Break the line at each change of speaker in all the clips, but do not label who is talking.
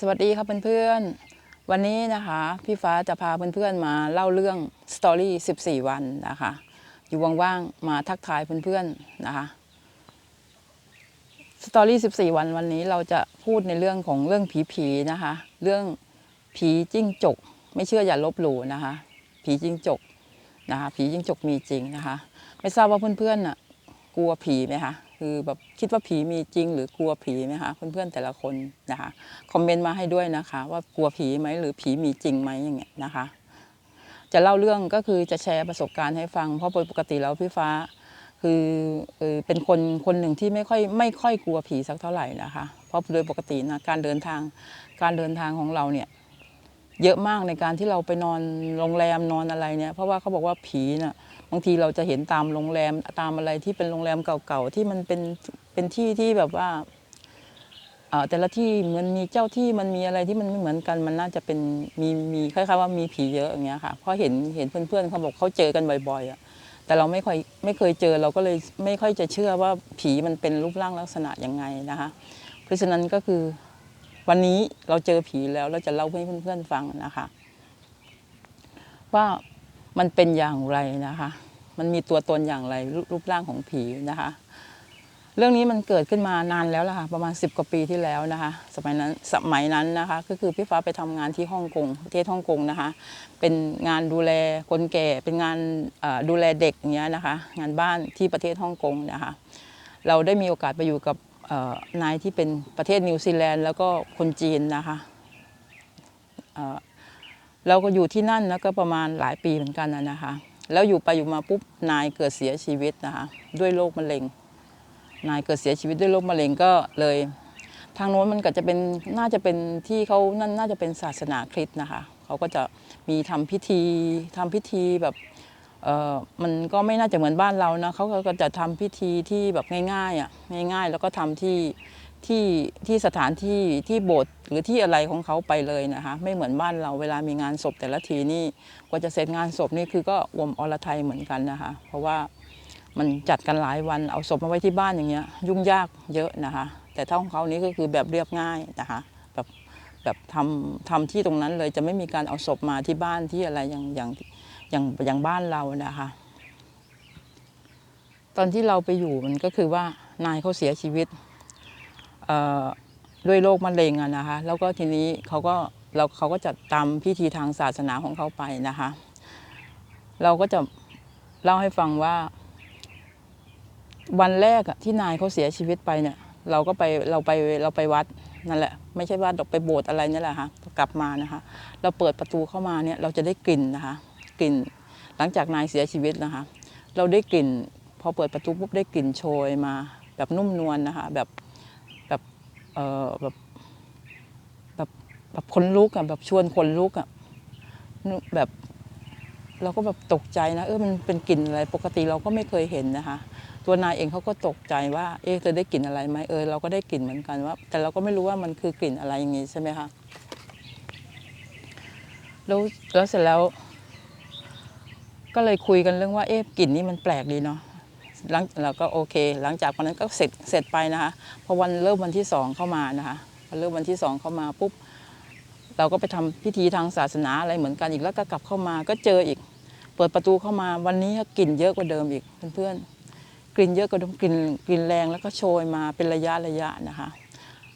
สวัสดีครับเพื่อนๆ วันนี้นะคะพี่ฟ้าจะพาเพื่อนๆมาเล่าเรื่องสตอรี่14 วันนะคะ อยู่ว่างๆมาทักทายเพื่อนๆนะคะสตอรี่14 วันวันนี้เราจะพูดในเรื่องของเรื่องผีๆนะคะ เรื่องผีจิ้งจก ไม่เชื่ออย่าลบหลู่นะคะ ผีจิ้งจกนะคะ ผีจิ้งจกมีจริงนะคะ ไม่ทราบว่าเพื่อนๆน่ะกลัวผีไหมคะ คือแบบคิดว่าผีมีจริง หรือกลัวผีไหมคะเพื่อนๆแต่ละคนนะคะคอมเมนต์มาให้ด้วยนะคะ ว่ากลัวผีไหมหรือผีมีจริงไหมอย่างเงี้ยนะคะ จะเล่าเรื่องก็คือจะแชร์ประสบการณ์ให้ฟัง เพราะโดยปกติแล้วพี่ฟ้า คือเป็นคนคนหนึ่งที่ไม่ค่อยไม่ค่อยกลัวผีสักเท่าไหร่นะคะ เพราะโดยปกตินะการเดินทางการเดินทางของเราเนี่ยเยอะมากในการที่เราไปนอนโรงแรมนอนอะไรเนี่ยเพราะว่าเขาบอกว่าผีน่ะ บางทีเราจะเห็นตามโรงแรมตามอะไรที่เป็นโรงแรมเก่าๆที่มันเป็นเป็นที่ที่แบบว่าแต่ละที่มันมีเจ้าที่มันมีอะไรที่มันไม่เหมือนกันมันน่าจะเป็นมีมีคล้ายๆว่ามีผีเยอะอย่างเงี้ยค่ะเพราะเห็นเห็นเพื่อนๆเขาบอกเขาเจอกันบ่อยๆอะแต่เราไม่ค่อยไม่เคยเจอเราก็เลยไม่ค่อยจะเชื่อว่าผีมันเป็นรูปร่างลักษณะยังไงนะคะ เพราะฉะนั้นก็คือวันนี้เราเจอผีแล้วเราจะเล่าให้เพื่อนๆฟังนะคะ ว่า มันเป็นอย่างไรนะคะ มันมีตัวตนอย่างไรรูปร่างของผีนะคะ เรื่องนี้มันเกิดขึ้นมานานแล้วล่ะค่ะประมาณ 10 กว่าปีที่แล้วนะคะ สมัยนั้นสมัยนั้นนะคะก็คือพี่ฟ้าไปทำงานที่ฮ่องกงประเทศฮ่องกงนะคะ เป็นงานดูแลคนแก่เป็นงานดูแลเด็กอย่างเงี้ยนะคะ งานบ้านที่ประเทศฮ่องกงนะคะ เราได้มีโอกาสไปอยู่กับนายที่เป็นประเทศนิวซีแลนด์แล้วก็คนจีนนะคะ เราก็อยู่ที่นั่นแล้วก็ประมาณหลายปีเหมือนกันนะนะคะ แล้วอยู่ไปอยู่มาปุ๊บนายเกิดเสียชีวิตนะคะด้วยโรคมะเร็ง นายเกิดเสียชีวิตด้วยโรคมะเร็งก็เลย ทางโน้นมันก็จะเป็นน่าจะเป็นที่เขานั่นน่าจะเป็นศาสนาคริสต์นะคะเขาก็จะมีทำพิธีทำพิธีแบบเออมันก็ไม่น่าจะเหมือนบ้านเรานะเขาก็จะทำพิธีที่แบบง่ายๆอะง่ายๆ แล้วก็ทำที่ ที่ที่สถานที่ที่โบสถ์หรือที่อะไรของเขาไปเลยนะคะ ไม่เหมือนบ้านเราเวลามีงานศพแต่ละทีนี่กว่าจะเสร็จงานศพนี่คือก็วมอรไทยเหมือนกันนะคะ เพราะว่ามันจัดกันหลายวันเอาศพมาไว้ที่บ้านอย่างเงี้ย ยุ่งยากเยอะนะคะ แต่ถ้าของเขานี้ก็คือแบบเรียบง่ายนะคะแบบแบบทำทำที่ตรงนั้นเลยจะไม่มีการเอาศพมาที่บ้านที่อะไรอย่างอย่างอย่างอย่างบ้านเรานะคะ ตอนที่เราไปอยู่มันก็คือว่านายเขาเสียชีวิต ด้วยโรคมะเร็งอะนะคะ แล้วก็ทีนี้เขาก็เราเขาก็จัดตามพิธีทางศาสนาของเขาไปนะคะ เราก็จะเล่าให้ฟังว่า วันแรกที่นายเขาเสียชีวิตไปเนี่ย เราก็ไปเราไปเราไปวัดนั่นแหละ ไม่ใช่ว่าไปโบสถ์อะไรนี่แหละค่ะกลับมานะคะ เราเปิดประตูเข้ามาเนี่ยเราจะได้กลิ่นนะคะ กลิ่น หลังจากนายเสียชีวิตนะคะ เราได้กลิ่น พอเปิดประตูปุ๊บได้กลิ่นโชยมา แบบนุ่มนวลนะคะ แบบ เออแบบแบบแบบคนลุกอะแบบชวนคนลุกอะแบบ เราก็แบบตกใจนะ เออมันเป็นกลิ่นอะไรปกติเราก็ไม่เคยเห็นนะคะ ตัวนายเองเขาก็ตกใจว่า เอ๊ะเธอได้กลิ่นอะไรไหมเออเราก็ได้กลิ่นเหมือนกันว่า แต่เราก็ไม่รู้ว่ามันคือกลิ่นอะไรอย่างงี้ใช่ไหมคะแล้วแล้วเสร็จแล้ว ก็เลยคุยกันเรื่องว่าเอ๊ะกลิ่นนี้มันแปลกดีเนาะ หลังเราก็โอเค หลังจากวันนั้นก็เสร็จเสร็จไปนะคะพอวันเริ่มวันที่สองเข้ามานะคะพอเริ่มวันที่สองเข้ามาปุ๊บเราก็ไปทำพิธีทางศาสนาอะไรเหมือนกันอีกแล้วก็กลับเข้ามาก็เจออีก เปิดประตูเข้ามาวันนี้กลิ่นเยอะกว่าเดิมอีกเพื่อนๆกลิ่นเยอะกว่าเดิมกลิ่นกลิ่นแรงแล้วก็โชยมาเป็นระยะระยะนะคะ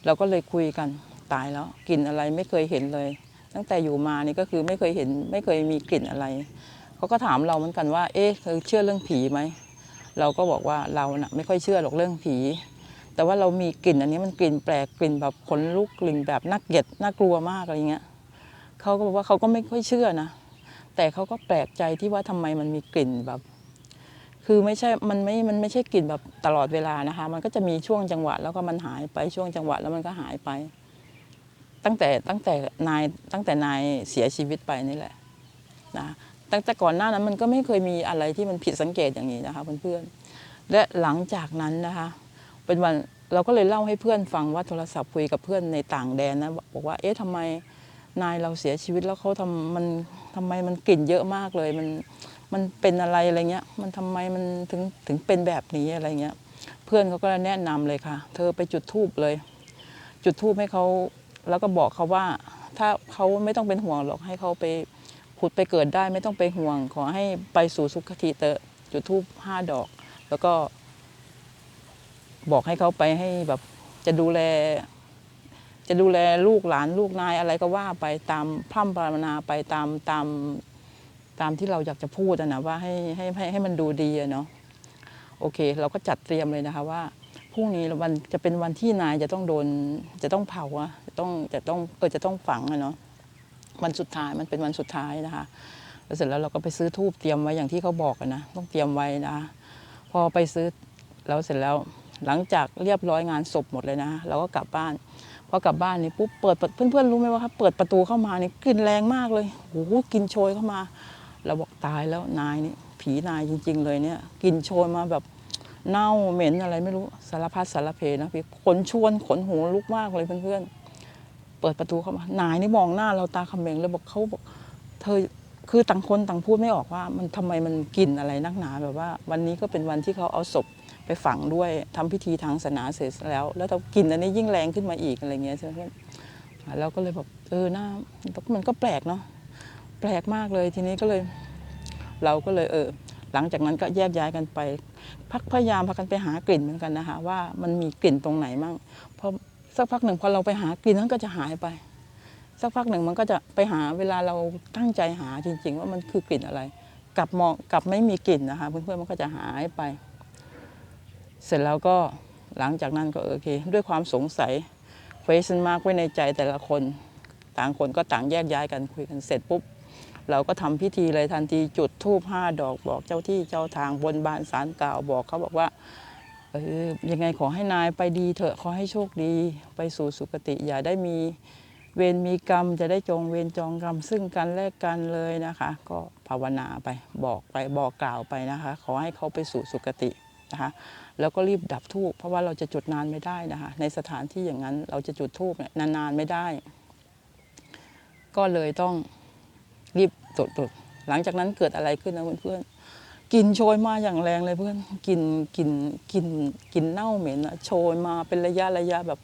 เราก็เลยคุยกันตายแล้วกลิ่นอะไรไม่เคยเห็นเลย ตั้งแต่อยู่มานี่ก็คือไม่เคยเห็นไม่เคยมีกลิ่นอะไรเขาก็ถามเราเหมือนกันว่า เอ๊ะเธอเชื่อเรื่องผีไหม เราก็บอกว่าเราน่ะไม่ค่อยเชื่อหรอกเรื่องผี แต่ว่าเรามีกลิ่นอันนี้มันกลิ่นแปลกกลิ่นแบบขนลุกกลิ่นแบบน่าเกลียดน่ากลัวมากอะไรเงี้ยเขาก็บอกว่าเขาก็ไม่ค่อยเชื่อนะ แต่เขาก็แปลกใจที่ว่าทำไมมันมีกลิ่นแบบ คือไม่ใช่มันไม่มันไม่ใช่กลิ่นแบบตลอดเวลานะคะ มันก็จะมีช่วงจังหวะแล้วก็มันหายไปช่วงจังหวะแล้วมันก็หายไป ตั้งแต่ตั้งแต่นายตั้งแต่นายเสียชีวิตไปนี่แหละนะ ตั้งแต่ก่อนหน้านั้นมันก็ไม่เคยมีอะไรที่มันผิดสังเกตอย่างนี้นะคะเพื่อนๆและหลังจากนั้นนะคะ เป็นวันเราก็เลยเล่าให้เพื่อนฟังว่าโทรศัพท์คุยกับเพื่อนในต่างแดนนะบอกว่าเอ๊ะทำไมนายเราเสียชีวิตแล้วเขาทำมันทำไมมันกลิ่นเยอะมากเลย มันมันเป็นอะไรอะไรเงี้ย มันทำไมมันถึงถึงเป็นแบบนี้อะไรเงี้ย เพื่อนเขาก็แนะนำเลยค่ะ เธอไปจุดทูบเลย จุดทูบให้เขาแล้วก็บอกเขาว่า ถ้าเขาไม่ต้องเป็นห่วงหรอกให้เขาไป ผุดไปเกิดได้ไม่ต้องไปห่วง ขอให้ไปสู่สุคติเตอะจุดทูบห้าดอก แล้วก็ บอกให้เขาไปให้แบบจะดูแล จะดูแลลูกหลานลูกนายอะไรก็ว่าไปตามพร่ำปรารนาไปตามตามตามที่เราอยากจะพูดนะว่าให้ให้ให้ให้มันดูดีเนาะโอเค เราก็จัดเตรียมเลยนะคะว่าพรุ่งนี้วันจะเป็นวันที่นายจะต้องโดนจะต้องเผาอะจะต้องจะต้องเออจะต้องฝังอะเนาะ วันสุดท้ายมันเป็นวันสุดท้ายนะคะแล้วเสร็จแล้วเราก็ไปซื้อทูบเตรียมไว้อย่างที่เขาบอกนะต้องเตรียมไว้นะคะพอไปซื้อแล้วเสร็จแล้วหลังจากเรียบร้อยงานศพหมดเลยนะเราก็กลับบ้านพอกลับบ้านนี่ปุ๊บเปิดเพื่อนๆรู้ไหมว่าครับเปิดประตูเข้ามานี่กลิ่นแรงมากเลยโอ้โหกลินโชยเข้ามาเราบอกตายแล้วนายนี่ผีนายจริง ๆ เลยเนี่ยกลินโชยมาแบบเน่าเหม็นอะไรไม่รู้สารพัดสารเพนะพี่ขนชวนขนหัวลุกมากเลยเพื่อนๆ เปิดประตูเข้ามานายนี่มองหน้าเราตาเขม็งเลยบอกเขาบอกเธอคือต่างคนต่างพูดไม่ออกว่า มันทำไมมันกลิ่นอะไรนักหนาแบบว่า วันนี้ก็เป็นวันที่เขาเอาศพไปฝังด้วยทำพิธีทางศาสนาเสร็จแล้ว แล้วเรากินอันนี้ยิ่งแรงขึ้นมาอีกอะไรเงี้ยใช่ไหมเพื่อนอ่าเราก็เลยแบบเออหน้ามันก็แปลกเนาะแปลกมากเลยทีนี้ก็เลย เราก็เลยเออ หลังจากนั้นก็แยกย้ายกันไปพักพยายามพากันไปหากลิ่นเหมือนกันนะคะ ว่ามันมีกลิ่นตรงไหนมั่งเพอ สักพักหนึ่งพอเราไปหากลิ่นนั้นก็จะหายไป สักพักหนึ่งมันก็จะไปหาเวลาเราตั้งใจหาจริง ๆ ว่ามันคือกลิ่นอะไร กลับมองกลับไม่มีกลิ่นนะคะเพื่อนๆมันก็จะหายไป เสร็จแล้วก็หลังจากนั้นก็โอเค ด้วยความสงสัยเฟซมากไว้ในใจแต่ละคนต่างคนก็ต่างแยกย้ายกันคุยกันเสร็จปุ๊บเราก็ทำพิธีเลยทันทีจุดธูปห้าดอกบอกเจ้าที่เจ้าทางบนบานสารกล่าวบอกเขาบอกว่า เออยังไงขอให้นายไปดีเถอะขอให้โชคดี ไปสู่สุคติ อย่าได้มีเวรมีกรรม จะได้จองเวรจองกรรมซึ่งกันและกันเลยนะคะ ก็ภาวนาไปบอกไปบอกกล่าวไปนะคะ ขอให้เขาไปสู่สุคตินะคะแล้วก็รีบดับทูบเพราะว่าเราจะจุดนานไม่ได้นะคะ ในสถานที่อย่างนั้นเราจะจุดทูบเนี่ยนานๆไม่ได้ ก็เลยต้องรีบจุดจุดหลังจากนั้นเกิดอะไรขึ้นนะเพื่อน กลินโชยมาอย่างแรงเลยเพื่อนกลินกลินกลินกลินเน่าเหม็นอะโชยมาเป็นระยะระยะแบบ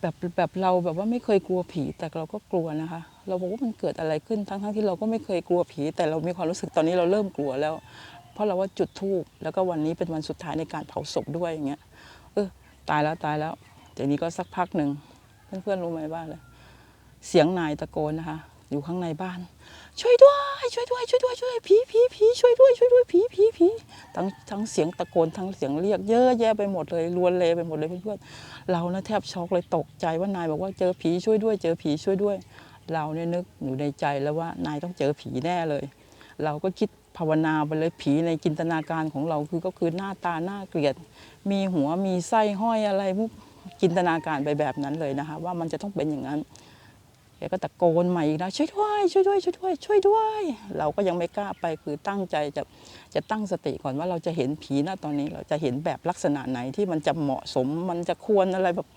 แบบแบบเราแบบว่าไม่เคยกลัวผีแต่เราก็กลัวนะคะ เราบอกว่ามันเกิดอะไรขึ้นทั้งทั้งที่เราก็ไม่เคยกลัวผี แต่เรามีความรู้สึกตอนนี้เราเริ่มกลัวแล้ว เพราะเราว่าจุดทูบแล้วก็วันนี้เป็นวันสุดท้ายในการเผาศพด้วยอย่างเงี้ยเออตายแล้วตายแล้วทีนี้ก็สักพักหนึ่งเพื่อนๆรู้ไหมว่าอะไรเสียงนายตะโกนนะคะ อยู่ข้างในบ้าน ช่วยด้วย ช่วยด้วย ช่วยด้วยช่วยด้วยผีผีผีช่วยด้วยช่วยด้วยผีผีผีทั้งทั้งเสียงตะโกนทั้งเสียงเรียกเยอะแยะไปหมดเลยรวนเลไปหมดเลยเพื่อนๆเรานะแทบช็อกเลยตกใจว่านายบอกว่าเจอผีช่วยด้วย เจอผีช่วยด้วย เราเนี่ยนึกอยู่ในใจแล้วว่านายต้องเจอผีแน่เลย เราก็คิดภาวนาไปเลยผีในจินตนาการของเราคือก็คือหน้าตาหน้าเกลียด มีหัวมีไส้ห้อยอะไรมุกจินตนาการไปแบบนั้นเลยนะคะว่ามันจะต้องเป็นอย่างนั้น แกก็ตะโกนใหม่อีกนะช่วยด้วยช่วยด้วยช่วยด้วยช่วยด้วย เราก็ยังไม่กล้าไปคือตั้งใจจะจะตั้งสติก่อนว่าเราจะเห็นผีนะตอนนี้เราจะเห็นแบบลักษณะไหนที่มันจะเหมาะสมมันจะควรอะไรแบบ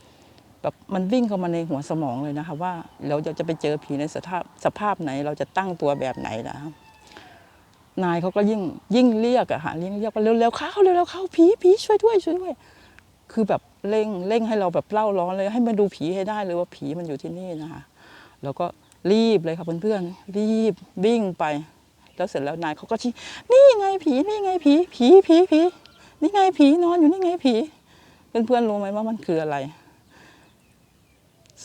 แบบมันวิ่งเข้ามาในหัวสมองเลยนะคะว่าเราจะไปเจอผีในสภาพสภาพไหน เราจะตั้งตัวแบบไหนนะนายเขาก็ยิ่งยิ่งเรียกอะค่ะยิ่งเรียกว่าเร็วๆเข้าเร็วๆเข้าผีผีช่วยด้วยช่วยด้วย คือแบบเร่งเร่งให้เราแบบเล่าร้อนเลย ให้มาดูผีให้ได้เลยว่าผีมันอยู่ที่นี่นะคะ แล้วก็รีบเลยค่ะเพื่อนๆรีบวิ่งไป แล้วเสร็จแล้วนายเขาก็ชี้นี่ไงผีนี่ไงผีผีผีผีนี่ไงผีนอนอยู่นี่ไงผี เพื่อนๆรู้ไหมว่ามันคืออะไร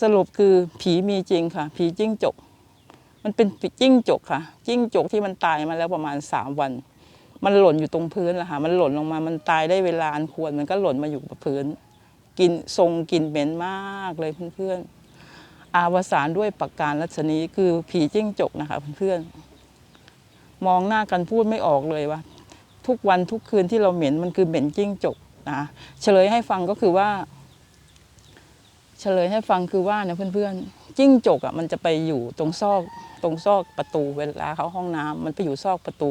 สรุปคือผีมีจริงค่ะ ผีจิ้งจก มันเป็นจิ้งจกค่ะ จิ้งจกที่มันตายมาแล้วประมาณสามวัน มันหล่นอยู่ตรงพื้นละค่ะมันหล่นลงมามันตายได้เวลาอันควรมันก็หล่นมาอยู่กับพื้น กินทรงกินเหม็นมากเลยเพื่อนๆ อาวสานด้วยประการรัชนีคือผีจิ้งจกนะคะเพื่อนๆมองหน้ากันพูดไม่ออกเลยว่า ทุกวันทุกคืนที่เราเหม็นมันคือเหม็นจิ้งจกนะเฉลยให้ฟังก็คือว่า เฉลยให้ฟังคือว่านะเพื่อนๆจิ้งจกอะมันจะไปอยู่ตรงซอกตรงซอกประตูเวลาเขาห้องน้ำมันไปอยู่ซอกประตู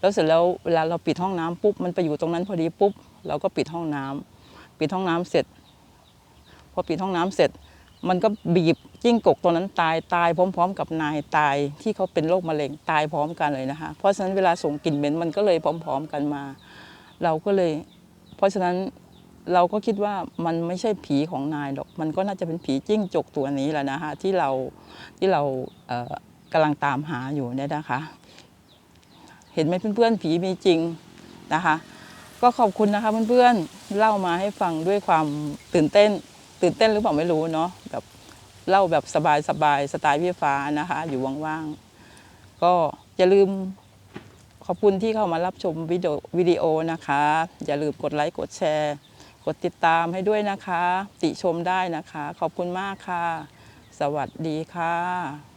แล้วเสร็จแล้วเวลาเราปิดห้องน้ำปุ๊บมันไปอยู่ตรงนั้นพอดีปุ๊บเราก็ปิดห้องน้ำปิดห้องน้ำเสร็จ พอปิดห้องน้ำเสร็จ มันก็บีบ จิ้งจกตัวนั้นตายตายพร้อม ๆ กับนายตายที่เขาเป็นโรคมะเร็งตายพร้อมกันเลยนะคะ เพราะฉะนั้นเวลาส่งกลิ่นเหม็นมันก็เลยพร้อม ๆกันมา เราก็เลย เพราะฉะนั้นเราก็คิดว่ามันไม่ใช่ผีของนายหรอก มันก็น่าจะเป็นผีจิ้งจกตัวนี้แหละนะคะที่เราที่เรากำลังตามหาอยู่เนี่ยนะคะ เห็นไหมเพื่อนๆผีมีจริงนะคะ ก็ขอบคุณนะคะเพื่อนๆเล่ามาให้ฟังด้วยความตื่นเต้น ตื่นเต้นหรือเปล่าไม่รู้เนาะแบบ เล่าแบบสบายๆสไตล์พี่ฟ้านะคะ อยู่ว่างๆ ก็อย่าลืมขอบคุณที่เข้ามารับชมวิดีโอวิดีโอนะคะ อย่าลืมกดไลค์กดแชร์ กดติดตามให้ด้วยนะคะ ติชมได้นะคะ ขอบคุณมากค่ะ สวัสดีค่ะ